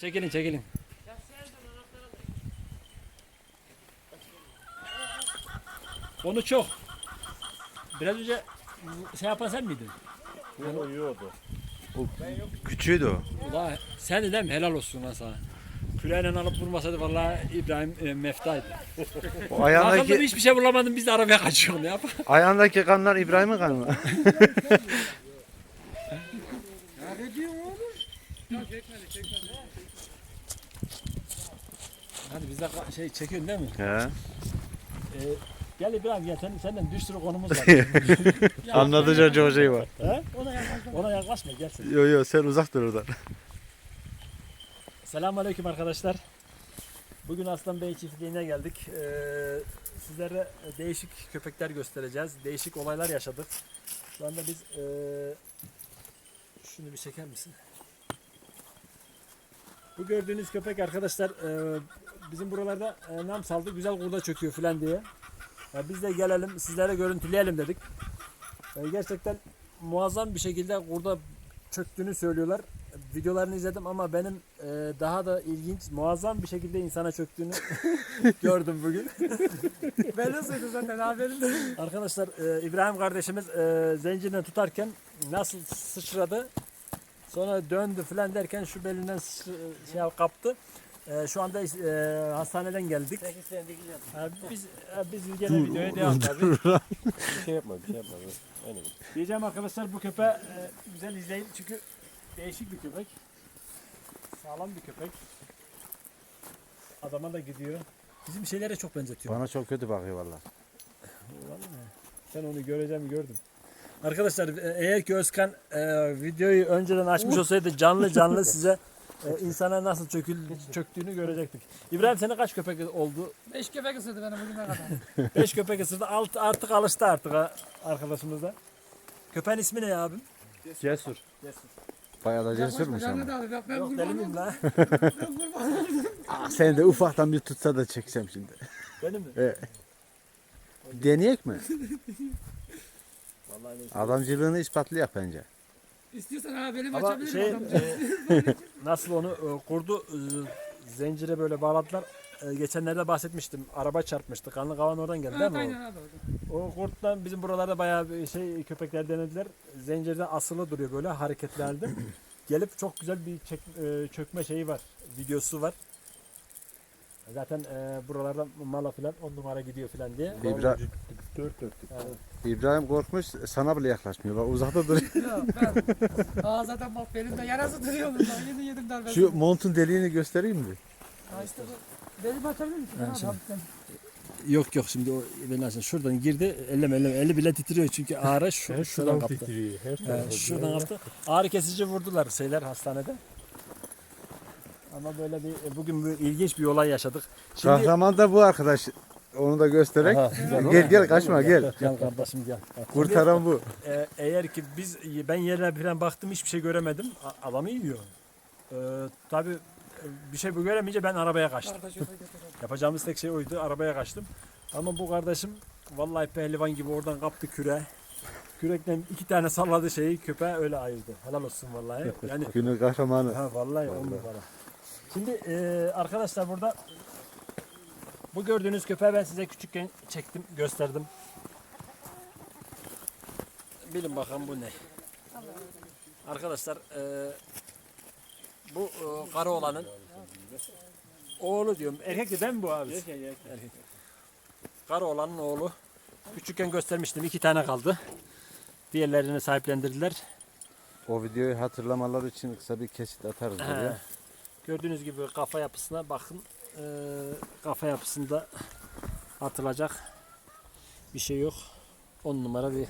Çekilin çekilin. Konu çok. Biraz önce şey yapan sen miydin? O yiyordu. Küçüğüydü o. Ulan sen de değil mi? Helal olsun lan sana. Küreğiyle alıp vurmasaydı vallahi İbrahim e, meftaydı. O ayağındaki, hiçbir şey bulamadım biz de arabaya kaçıyoruz ne yapalım? ayağındaki kanlar İbrahim'in kanı mı? Hadi biz de şey çekiyorsun değil mi? He. Ee, gel İbrahim gel sen, senden bir sürü konumuz var. Anlatıcı çok şey var. He? Ona yaklaşma gel sen. Yo yo sen uzak dur oradan. Selamünaleyküm arkadaşlar. Bugün Aslan Bey çiftliğine geldik. Ee, sizlere değişik köpekler göstereceğiz. Değişik olaylar yaşadık. Şu anda biz ee, şunu bir çeker misin? Bu gördüğünüz köpek arkadaşlar ee, bizim buralarda ee, nam saldı güzel kurda çöküyor filan diye. Ya biz de gelelim sizlere görüntüleyelim dedik. Ee, gerçekten muazzam bir şekilde kurda çöktüğünü söylüyorlar videolarını izledim ama benim e, daha da ilginç, muazzam bir şekilde insana çöktüğünü gördüm bugün. Ben nasıldı zaten haberim. Arkadaşlar e, İbrahim kardeşimiz e, zincirden tutarken nasıl sıçradı, sonra döndü falan derken şu belinden şey kaptı. E, şu anda e, hastaneden geldik. Biz e, biz gene videoya devam tabii. Bir şey yapma, bir şey yapma. Aynen. Diyeceğim arkadaşlar bu köpeği e, güzel izleyin çünkü değişik bir köpek. Sağlam bir köpek. Adama da gidiyor. Bizim şeylere çok benzetiyor. Bana çok kötü bakıyor valla. Vallahi. Ben onu göreceğim gördüm. Arkadaşlar e, eğer ki Özkan e, videoyu önceden açmış olsaydı canlı canlı size e, insana nasıl çökül, çöktüğünü görecektik. İbrahim senin kaç köpek oldu? Beş köpek ısırdı beni bugüne kadar. 5 köpek ısırdı. Alt, artık alıştı artık ha, arkadaşımız da. Köpeğin ismi ne ya abim? Cesur. Cesur. Bayağı da cesurmuş ama. Yok deli miyim lan? Ah, Seni de ufaktan bir tutsa da çekeceğim şimdi. Benim mi? Evet. Deneyek mi? Vallahi neyse. Adamcılığını ispatlayak bence. İstiyorsan abi benim Ama açabilirim şey e, nasıl onu e, kurdu e, zincire böyle bağladılar. E, geçenlerde bahsetmiştim. Araba çarpmıştı. Kanlı kavan oradan geldi Evet değil mi? aynen abi orada. O, o kurttan bizim buralarda bayağı bir şey köpekler denediler. Zincirden asılı duruyor böyle hareketli halde. Gelip çok güzel bir çek, e, çökme şeyi var. Videosu var. Zaten e, buralarda mala filan on numara gidiyor filan diye. İbra Dört dörtlük. İbrahim korkmuş sana bile yaklaşmıyor. Bak uzakta duruyor. Ya ben. Aa zaten bak benim de yarası duruyor bunda. Yedi yedim darbesi. Şu montun deliğini göstereyim mi? Ha işte bu. Benim açabilir misin? Ha, şimdi. Yok yok şimdi o ben açayım. Şuradan girdi. Elleme elleme. Eli bile titriyor çünkü ağrı şu, şuradan kaptı. titriyor. Her He, tarafı şuradan kaptı. Ağrı kesici vurdular şeyler hastanede. Ama böyle bir e, bugün bir ilginç bir olay yaşadık. Şimdi Kahraman da bu arkadaş. Onu da göstererek. Aha, güzel gel gel kaçma gel. gel kardeşim gel. Kurtaran bu. E, eğer ki biz ben yerine falan baktım hiçbir şey göremedim. A- Adamı yiyor. E, tabii e, bir şey bu göremeyince ben arabaya kaçtım. Yapacağımız tek şey oydu. Arabaya kaçtım. Ama bu kardeşim vallahi pehlivan gibi oradan kaptı küre. Kürekten iki tane salladı şeyi köpeğe öyle ayırdı. Helal olsun vallahi. Yani Günün kahramanı. ha vallahi on numara. Şimdi e, arkadaşlar burada bu gördüğünüz köpeği ben size küçükken çektim, gösterdim. Bilin bakalım bu ne. Arkadaşlar e, bu e, karı olanın oğlu diyorum. Erkek de değil mi bu abi? Erkek, olanın oğlu. Küçükken göstermiştim. iki tane kaldı. Diğerlerini sahiplendirdiler. O videoyu hatırlamaları için kısa bir kesit atarız buraya. Gördüğünüz gibi kafa yapısına bakın. Ee, kafa yapısında atılacak bir şey yok. 10 numara bir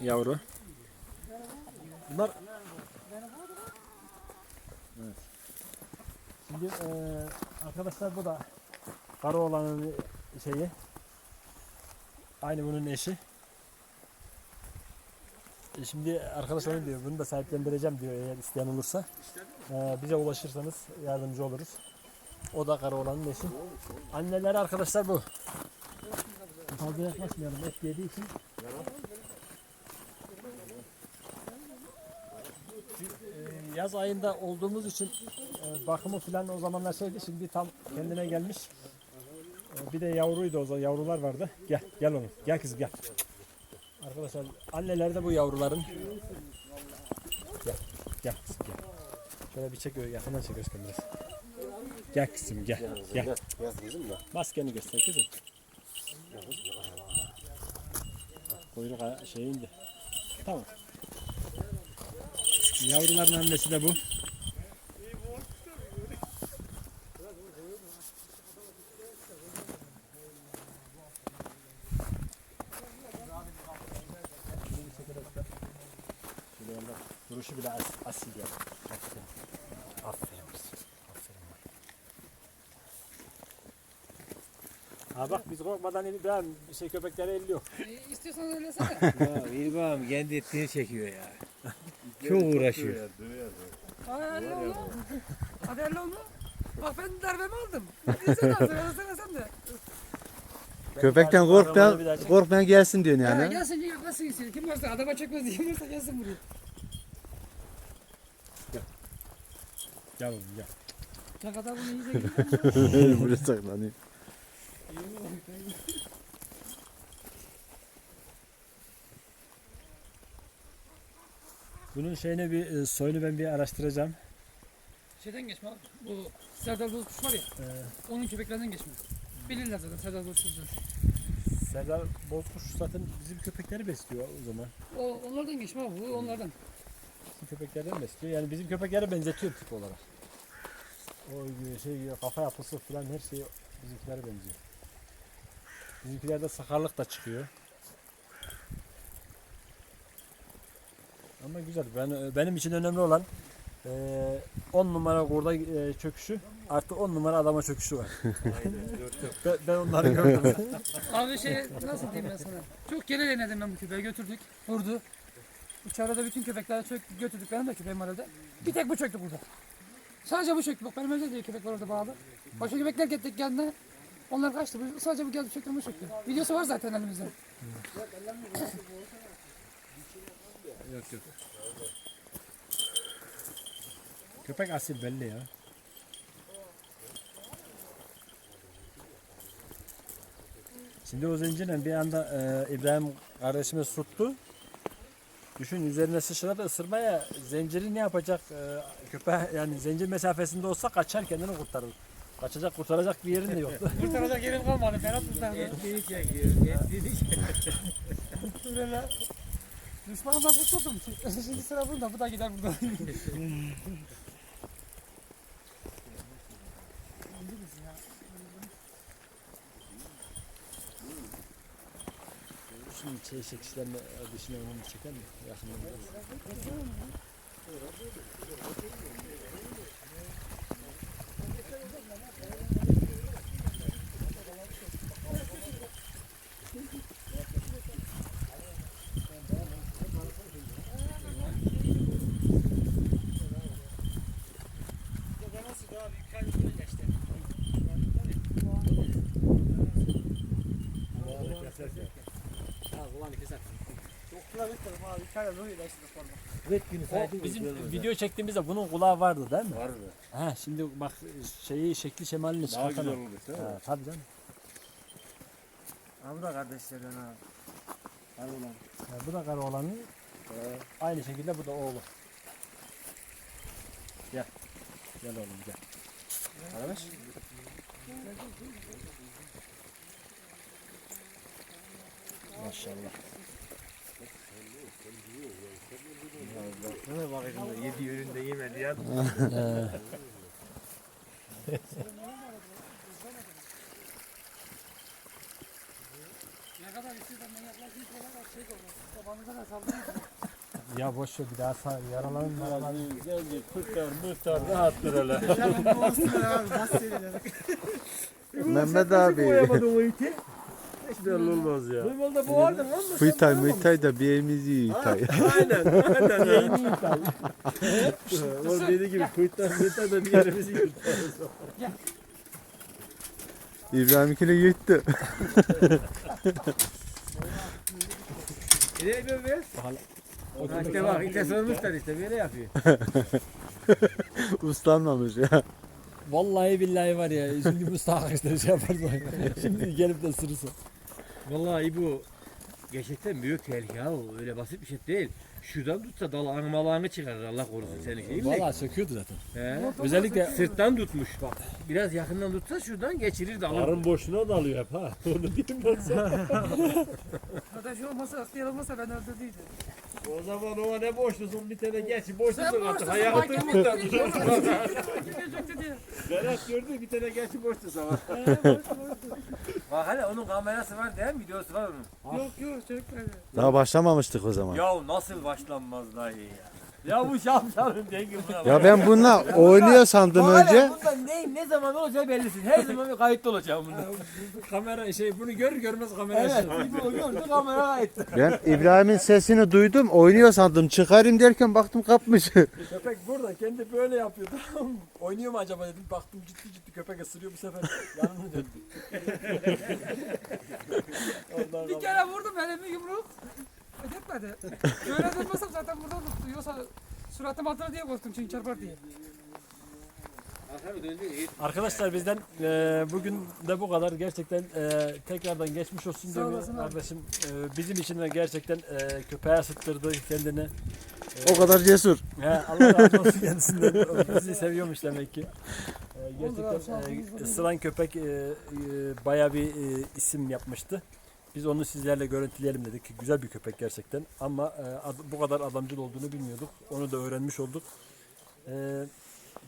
yavru. Bunlar Evet. Şimdi eee, arkadaşlar bu da karı olanın şeyi. Aynı bunun eşi. E Şimdi arkadaş öyle diyor. Bunu da sahiplendireceğim diyor eğer isteyen olursa. Ee, bize ulaşırsanız yardımcı oluruz. O da kara olanın eşi. Anneleri arkadaşlar bu. Fazla yaklaşmayalım et yediği için. Ee, yaz ayında olduğumuz için e, bakımı falan o zamanlar şeydi. Şimdi tam kendine gelmiş. E, bir de yavruydu o zaman. Yavrular vardı. Gel, gel oğlum. Gel kızım gel. Arkadaşlar anneler de bu yavruların. Gel, gel kızım gel. Şöyle bir çek, yakından çek Özkan biraz. Gel kızım gel, gel. Gel. Maskeni göster kızım. Kuyruk şey indi. Tamam. Yavruların annesi de bu. Şöyle yandan duruşu bile as asil yani. Aferin. Aferin kızım. Aferin. Ha bak biz korkmadan İbrahim şey köpekleri elliyor. E, istiyorsan öylesene. Ya İlbam kendi ettiğini çekiyor ya. Çok uğraşıyor. Hadi elle onu. Hadi elle onu. Bak ben darbemi aldım. Al. Öylesene sen de. Köpekten korkmayan, korkmayan gelsin diyorsun Yani. yani. gelsin yaklasın gitsin. Kim varsa adama çekmez diye varsa gelsin buraya. Gel oğlum gel. Ne kadar bunu iyice. Buraya saklanıyor. Bunun şeyini bir e, soyunu ben bir araştıracağım. Şeyden geçme abi. Bu Serdar Bozkuş var ya. Ee, Onun köpeklerinden geçme. Bilirler zaten Serdar Bozkuş'u. Serdar Bozkuş zaten bizim köpekleri besliyor o zaman. O onlardan geçme abi. Bu onlardan. Bizim köpeklerden besliyor. Yani bizim köpeklere benzetiyor tip olarak. O gibi şey kafa yapısı falan her şey bizimkilere benziyor. Bizimkilerde sakarlık da çıkıyor. Ama güzel. Ben benim için önemli olan 10 numara kurda e, çöküşü artı 10 numara adama çöküşü var. ben, ben onları gördüm. Abi şey nasıl diyeyim ben sana. Çok kere denedim ben bu köpeği götürdük. Vurdu. İçeride bütün köpekleri çök, götürdük benim de köpeğim evde. Bir tek bu çöktü burada. Sadece bu çöktü. Bak benim evde diye köpek var orada bağlı. Başka köpekler gittik geldi. Onlar kaçtı. Sadece bu geldi çöktü bu çöktü. Videosu var zaten elimizde. yok yok. Köpek asil belli ya. Şimdi o zincirle bir anda e, İbrahim kardeşime tuttu. Düşün üzerine sıçradı ısırmaya zinciri ne yapacak? E, köpeği yani zincir mesafesinde olsa kaçar kendini kurtarır. Kaçacak kurtaracak bir yerin de yoktu. Kurtaracak yerim kalmadı. Ferhat kurtardı. Ettiğini çekiyor. Çekiyor. Böyle düşmanımdan kurtuldum. Şimdi sıra bunda. Bu da gider buradan. şey çekişlerine dışına onu çeker mi? Yakından O bizim video çektiğimizde bunun kulağı vardı değil mi? Var mı? Ha şimdi bak şeyi şekli şemalini Daha güzel olur değil mi? Ha, tabii canım. Ha bu da kardeşlerden ha. Hadi ulan. Ha, bu da Karaoğlan'ın aynı şekilde bu da oğlu. Gel. Gel oğlum gel. Arkadaş. Maşallah. Sana bakayım da yedi üründe yemedi ya. Bak ya boş ver bir daha sağ yaralanın yaralanın. Geldi kurtar muhtar rahattır hele. Mehmet abi. Hiç belli olmaz ya. Normalde bu vardı lan? Fıytay mıytay da bir evimizi yiyitay. Aynen aynen yayını yıkar. O dediği gibi kuytlar kuytlar da bir yerimizi yırtar. İbrahim'inkini yuttu. Ne yapıyor be? O Ha işte bak işte sormuşlar işte böyle yapıyor. Uslanmamış ya. Vallahi billahi var ya. Şimdi Mustafa işte şey. Şimdi gelip de ısırırsa. Vallahi bu gerçekten büyük tehlike ya. o. Öyle basit bir şey değil. Şuradan tutsa dalağını malağını çıkarır Allah korusun seni şey mi? Vallahi söküyordu zaten. He. Özellikle Sırttan tutmuş bak. Biraz yakından tutsa şuradan geçirir dalı. Arın boşuna dalıyor hep ha. Onu diyeyim ben sana. Zaten şu olmasa, askıya olmasa ben öldürdüydüm. O zaman o ne boşlusun bir tane geç. Boşlusun Sen artık. boşsun, Hayatın mahkeme diye. Berat gördü bir tane geç boşlusun ama. Bak hele onun kamerası var değil mi? Videosu var onun. Yok yok çocuklar. Daha başlamamıştık o zaman. Ya nasıl başlanmaz dahi ya. Ya bu şapşalın dengi buna. Ya ben bununla oynuyor sandım hele önce. Bunda ne, ne zaman olacağı belirsiz. Her zaman bir kayıtlı olacağım bunda. Kamera şey bunu görür görmez kamera Evet. açıyor. Bir gördü kamera kayıtlı. Ben İbrahim'in sesini duydum. Oynuyor sandım. Çıkarayım derken baktım kapmış. Köpek burada kendi böyle yapıyor tamam mı? Oynuyor mu acaba dedim baktım ciddi ciddi köpek ısırıyor bu sefer yanına döndü. Bir kere vurdum elimi yumruk. Ödetmedi. Böyle durmasam zaten burada tuttu. Yoksa suratım altına diye korktum çünkü çarpar diye. Arkadaşlar bizden e, bugün de bu kadar. Gerçekten e, tekrardan geçmiş olsun diyorum kardeşim. E, bizim için de gerçekten e, köpeğe sıktırdı kendini. o kadar cesur. He, Allah razı olsun kendisinden. Bizi seviyormuş demek ki. E, gerçekten e, ısıran köpek e, e, baya bir e, isim yapmıştı. Biz onu sizlerle görüntüleyelim dedik. Güzel bir köpek gerçekten. Ama e, ad- bu kadar adamcıl olduğunu bilmiyorduk. Onu da öğrenmiş olduk. E,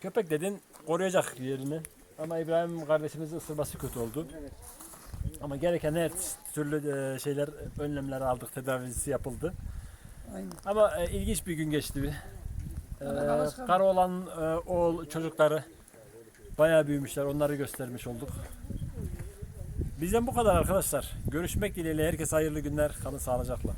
köpek dedin koruyacak yerini. Ama İbrahim kardeşimizin ısırması kötü oldu. Ama gereken her türlü e, şeyler, önlemler aldık, tedavisi yapıldı. Aynen. Ama e, ilginç bir gün geçti. bir. E, alışkanlık. kara olan e, oğul çocukları bayağı büyümüşler. Onları göstermiş olduk. Bizden bu kadar arkadaşlar. Görüşmek dileğiyle herkese hayırlı günler. Kalın sağlıcakla.